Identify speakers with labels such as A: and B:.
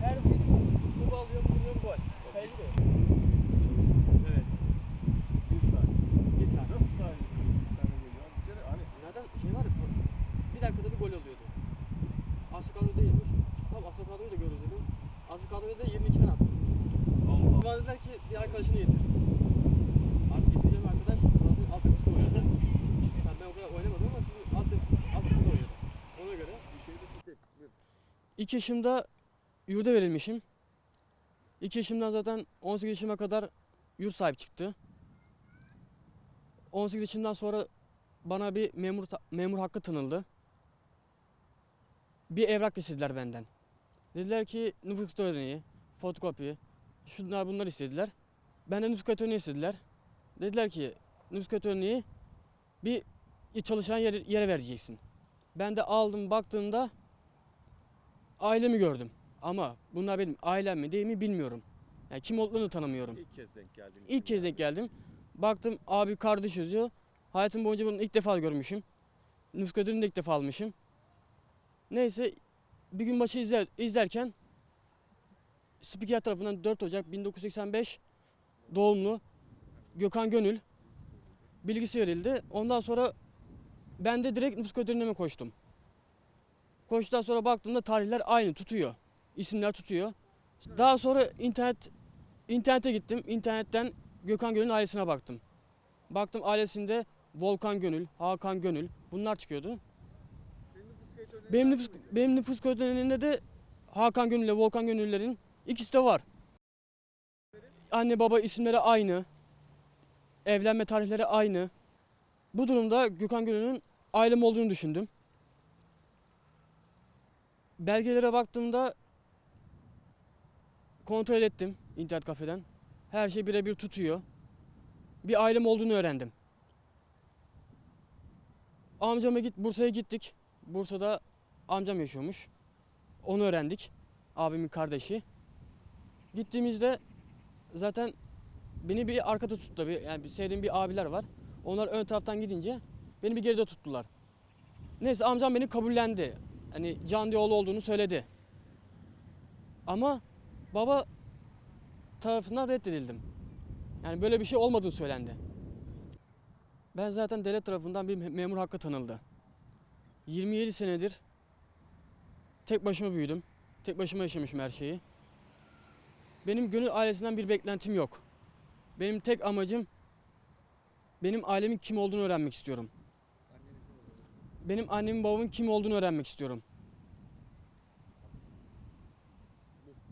A: Her
B: gün top alıyorum, buluyorum gol. Belli. Evet.
A: Bir saat.
B: Bir saat.
A: Nasıl saat? Bir tane hani.
B: Zaten şey var ya, bir dakikada bir gol oluyordu. Aslı kadro değilmiş. Tam aslı kadroyu da görürüz dedim. Aslı kadroyu da 22 tane.
A: Allah.
B: Bana dediler ki bir arkadaşını getir. Abi getireceğim arkadaş. Zaten alt yapısını oynadı. Yani ben o kadar oynamadım ama çünkü alt yapısını oynadı. Ona göre.
A: Bir şey de
B: 2 yaşımda yurda verilmişim. 2 yaşımdan zaten 18 yaşıma kadar yurt sahip çıktı. 18 yaşından sonra bana bir memur memur hakkı tanındı. Bir evrak istediler benden. Dediler ki nüfus örneği, fotokopi, şunlar bunlar istediler. Benden nüfus kayıt örneği istediler. Dediler ki nüfus kayıt bir çalışan yere, yere vereceksin. Ben de aldım baktığımda ailemi gördüm. Ama bunlar benim ailem mi değil mi bilmiyorum. Yani kim olduğunu tanımıyorum.
A: İlk kez denk geldiniz. İlk kez denk
B: geldim. Baktım abi kardeş yazıyor. Hayatım boyunca bunu ilk defa görmüşüm. Nüfus kayıtını da ilk defa almışım. Neyse bir gün maçı izler, izlerken spiker tarafından 4 Ocak 1985 doğumlu Gökhan Gönül bilgisi verildi. Ondan sonra ben de direkt nüfus önleme koştum. Koştuktan sonra baktığımda tarihler aynı tutuyor. İsimler tutuyor. Daha sonra internet internete gittim. İnternetten Gökhan Gönül'ün ailesine baktım. Baktım ailesinde Volkan Gönül, Hakan Gönül bunlar çıkıyordu.
A: Benim nüfus,
B: benim nüfus kayıtlarında de Hakan Gönül ile Volkan Gönül'lerin ikisi de var. Anne baba isimleri aynı. Evlenme tarihleri aynı. Bu durumda Gökhan Gönül'ün ailem olduğunu düşündüm. Belgelere baktığımda kontrol ettim internet kafeden. Her şey birebir tutuyor. Bir ailem olduğunu öğrendim. Amcama git Bursa'ya gittik. Bursa'da amcam yaşıyormuş. Onu öğrendik. Abimin kardeşi. Gittiğimizde zaten beni bir arkada tuttu. Bir, yani sevdiğim bir abiler var. Onlar ön taraftan gidince beni bir geride tuttular. Neyse amcam beni kabullendi. Hani can yolu olduğunu söyledi. Ama baba tarafından reddedildim. Yani böyle bir şey olmadığını söylendi. Ben zaten devlet tarafından bir me- memur hakkı tanıldı. 27 senedir tek başıma büyüdüm. Tek başıma yaşamışım her şeyi. Benim gönül ailesinden bir beklentim yok. Benim tek amacım benim ailemin kim olduğunu öğrenmek istiyorum. Benim annemin babamın kim olduğunu öğrenmek istiyorum.